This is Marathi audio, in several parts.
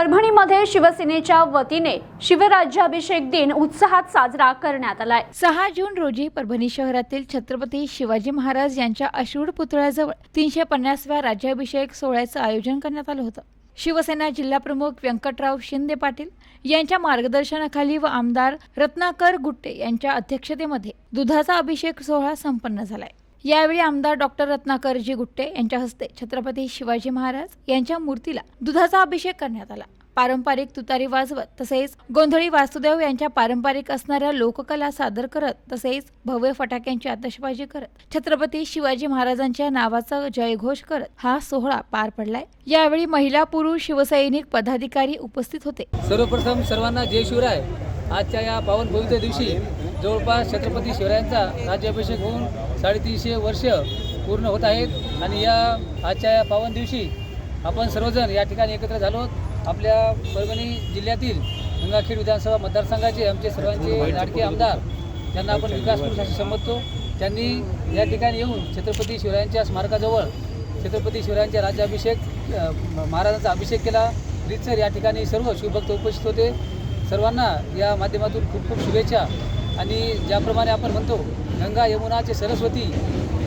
परभणीमध्ये शिवसेनेच्या वतीने शिवराज्याभिषेक दिन उत्साहात साजरा करण्यात आलाय. सहा जून रोजी परभणी शहरातील छत्रपती शिवाजी महाराज यांच्या अश्रूड पुतळ्याजवळ तीनशे पन्नासव्या राज्याभिषेक सोहळ्याचं आयोजन करण्यात आलं होतं. शिवसेना जिल्हाप्रमुख व्यंकटराव शिंदे पाटील यांच्या मार्गदर्शनाखाली व आमदार रत्नाकर गुट्टे यांच्या अध्यक्षतेमध्ये दुधाचा अभिषेक सोहळा संपन्न झालाय. यावेळी आमदार डॉक्टर रत्नाकरजी गुट्टे यांच्या हस्ते छत्रपती शिवाजी महाराज यांच्या मूर्तीला दुधाचा अभिषेक करण्यात आला. पारंपरिक तुतारी वाजवत तसेच गोंधळी वासुदेव यांच्या पारंपरिक असणाऱ्या लोककला सादर करत तसेच भव्य फटाक्यांची आतषबाजी करत छत्रपती शिवाजी महाराजांच्या नावाचा जयघोष करत हा सोहळा पार पडलाय. यावेळी महिला पुरुष शिवसैनिक पदाधिकारी उपस्थित होते. सर्वप्रथम सर्वांना जय शिवराय. आजच्या या पावन दिवशी जवळपास छत्रपती शिवरायांचा राज्याभिषेक होऊन साडेतीनशे वर्ष पूर्ण होत आहेत आणि या आजच्या या पावन दिवशी आपण सर्वजण या ठिकाणी एकत्र झालो आहोत. आपल्या परभणी जिल्ह्यातील गंगाखेड विधानसभा मतदारसंघाचे आमचे सर्वांचे लाडके आमदार ज्यांना आपण विकास पुरुष असे समजतो त्यांनी या ठिकाणी येऊन छत्रपती शिवरायांच्या स्मारकाजवळ छत्रपती शिवरायांच्या राज्याभिषेक महाराजांचा अभिषेक केला. रितसर या ठिकाणी सर्व शिवभक्त उपस्थित होते. सर्वांना या माध्यमातून खूप खूप शुभेच्छा. आणि ज्याप्रमाणे आपण म्हणतो गंगा यमुनाचे सरस्वती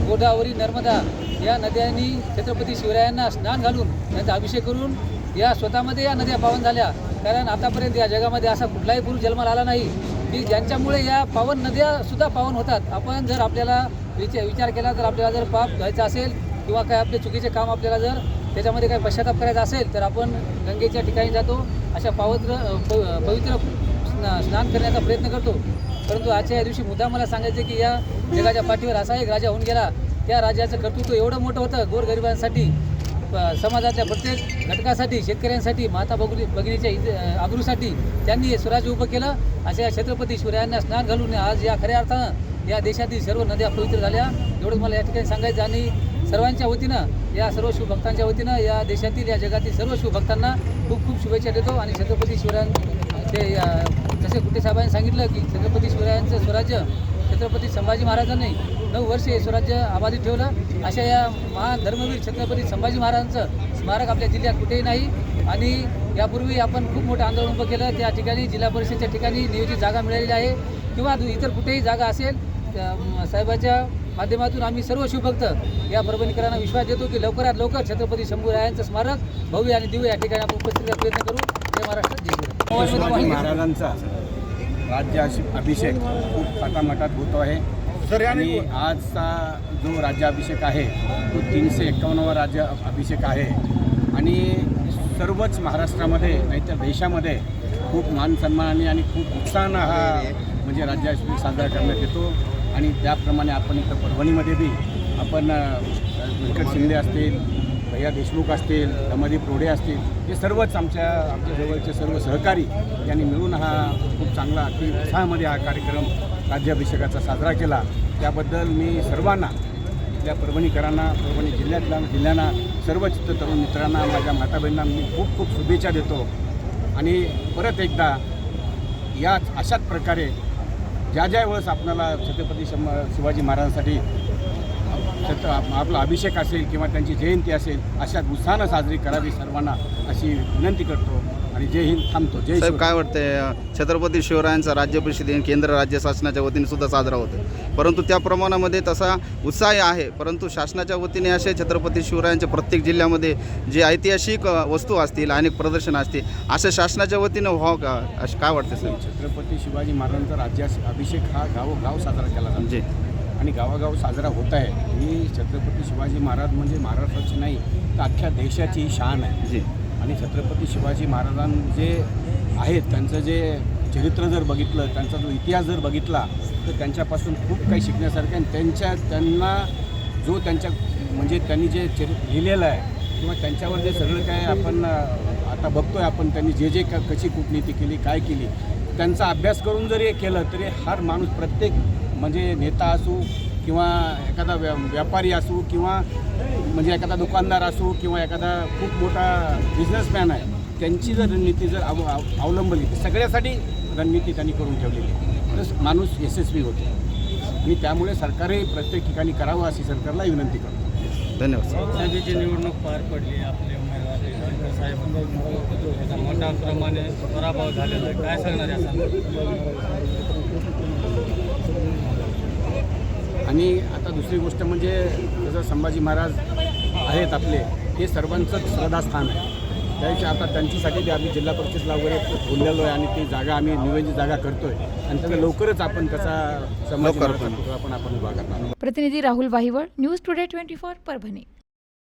गोदावरी नर्मदा या नद्यांनी छत्रपती शिवरायांना स्नान घालून त्यांचा अभिषेक करून या स्वतःमध्ये या नद्या पावन झाल्या. कारण आतापर्यंत या जगामध्ये असा कुठलाही पुरुष जन्माला आला नाही. की ज्यांच्यामुळे या पावन नद्यासुद्धा पावन होतात. आपण जर आपल्याला विचार विचार केला तर आपल्याला जर पाप घ्यायचं असेल किंवा काय आपले चुकीचे काम आपल्याला जर त्याच्यामध्ये काही पश्चाताप करायचा असेल तर आपण गंगेच्या ठिकाणी जातो. अशा पावित्र प- पवित्र स्नान करण्याचा प्रयत्न करतो. परंतु आजच्या या दिवशी मुद्दा मला सांगायचं की या जगाच्या पाठीवर असा एक राजा होऊन गेला. त्या राजाचं कर्तृत्व एवढं मोठं होतं गोरगरिबांसाठी समाजातल्या प्रत्येक घटकासाठी शेतकऱ्यांसाठी माता भगिनी भगिनीच्या इथे अब्रूसाठी त्यांनी हे स्वराज्य उभं केलं. अशा या छत्रपती शिवरायांना स्नान घालून आज या खऱ्या अर्थानं या देशातील सर्व नद्या पवित्र झाल्या. एवढंच मला या ठिकाणी सांगायचं आणि सर्वांच्या वतीनं या सर्व शिवभक्तांच्या वतीनं या देशातील या जगातील सर्व शिवभक्तांना खूप खूप शुभेच्छा देतो. आणि छत्रपती शिवरायांचे ते जसे गुट्टे साहेबांनी सांगितलं की छत्रपती शिवरायांचं स्वराज्य छत्रपती संभाजी महाराजांनी नऊ वर्षे हे स्वराज्य आबाधित ठेवलं. अशा या महान धर्मवीर छत्रपती संभाजी महाराजांचं स्मारक आपल्या जिल्ह्यात कुठेही नाही. आणि यापूर्वी आपण खूप मोठं आंदोलन उभं केलं. त्या ठिकाणी जिल्हा परिषदेच्या ठिकाणी नियोजित जागा मिळालेली आहे. किंवा इतर कुठेही जागा असेल साहेबाच्या माध्यमातून आम्ही सर्व शिवभक्त या परभणीकरांना विश्वास देतो की लवकरात लवकर छत्रपती शंभूरायांचं स्मारक भव्य आणि दिव्य या ठिकाणी आपण उपस्थित प्रयत्न करू. जय महाराष्ट्र जय शिवाजी महाराजांचा राज्य अभिषेक खूप थाटामाटात होतो आहे. आणि आजचा जो राज्याभिषेक आहे तो तीनशे एक्कावन्नवा राज्य अभिषेक आहे. आणि सर्वच महाराष्ट्रामध्ये नाहीतर देशामध्ये खूप मान सन्मानाने आणि खूप उत्साहानं हा म्हणजे राज्याभिषेक साजरा करण्यात येतो. आणि त्याप्रमाणे आपण इथं परभणीमध्ये बी आपण व्यंकट शिंदे असतील भैया देशमुख असतील दमदी प्रोढे असतील हे सर्वच आमच्या आमच्या जवळचे सर्व सहकारी यांनी मिळून हा खूप चांगला अति उत्साहामध्ये हा कार्यक्रम राज्याभिषेकाचा साजरा केला. त्याबद्दल मी सर्वांना इथल्या परभणीकरांना परभणी जिल्ह्यातल्या जिल्ह्यांना सर्व चित्र तरुण मित्रांना माझ्या माता बहिणींना मी खूप खूप शुभेच्छा देतो. आणि परत एकदा याच अशाच प्रकारे ज्या ज्या वेळेस आपल्याला छत्रपती शंभ शिवाजी महाराजांसाठी छत्र आपला अभिषेक असेल किंवा त्यांची जयंती असेल अशा उत्साहानं साजरी करावी सर्वांना अशी विनंती करतो आणि जय हिंद थांबतो. जय साहेब. काय वाटतंय छत्रपती शिवरायांचा राज्यभिषेक दिन केंद्र राज्य शासनाच्या वतीने सुद्धा साजरा होतो. परंतु त्या प्रमाणामध्ये तसा उत्साह आहे परंतु शासनाच्या वतीने असे छत्रपती शिवरायांच्या प्रत्येक जिल्ह्यामध्ये जे ऐतिहासिक वस्तू असतील अनेक प्रदर्शन असतील असे शासनाच्या वतीनं व्हावं का असं काय वाटतं साहेब? छत्रपती शिवाजी महाराजांचा राज्य अभिषेक हा गावोगाव साजरा केला जातो. जी. आणि गावागाव साजरा होत आहे. ही छत्रपती शिवाजी महाराज म्हणजे महाराष्ट्राची नाही तर अख्ख्या देशाची ही शान आहे. आणि छत्रपती शिवाजी महाराजां जे आहेत त्यांचं जे चरित्र जर बघितलं त्यांचा जो इतिहास जर बघितला तर त्यांच्यापासून खूप काही शिकण्यासारखं आहे. आणि त्यांच्या त्यांना जो त्यांच्या म्हणजे त्यांनी जे चरि लिहिलेलं आहे किंवा त्यांच्यावर जे सगळं काय आपण आता बघतोय आपण त्यांनी जे जे क कशी कूटनीती केली काय केली त्यांचा अभ्यास करून जरी हे केलं तरी हर माणूस प्रत्येक म्हणजे नेता असू किंवा एखादा व्या व्यापारी असू किंवा म्हणजे एखादा दुकानदार असू किंवा एखादा खूप मोठा बिझनेसमॅन आहे त्यांची जर रणनीती जर अव अव- अवलंबली तर सगळ्यासाठी रणनीती त्यांनी करून ठेवलेली आहे. तर माणूस यशस्वी होतो. आणि त्यामुळे सरकारही प्रत्येक ठिकाणी करावं अशी सरकारला विनंती करतो. धन्यवाद लोकसभेची निवडणूक पार पडली आपले उमेदवार. साहेब मोठ्या प्रमाणे पराभव झालेला आहे. काय सांगणार या आणि आता दुसरी गोष्ट म्हणजे जसं संभाजी महाराज आहेत आपले हे सर्वांचंच श्रद्धास्थान आहे. त्याची आता त्यांच्यासाठी बी आम्ही जिल्हा परिषदला वगैरे बोललेलो आहे आणि ती जागा आम्ही निवेदित जागा करतोय. आणि त्याचा लवकरच आपण कसा संभाजी लवकर महाराजांचा पुतळा पण आपण उभा करणार आहोत. प्रतिनिधी Rahul Wahiwal news today twenty four Parbhani.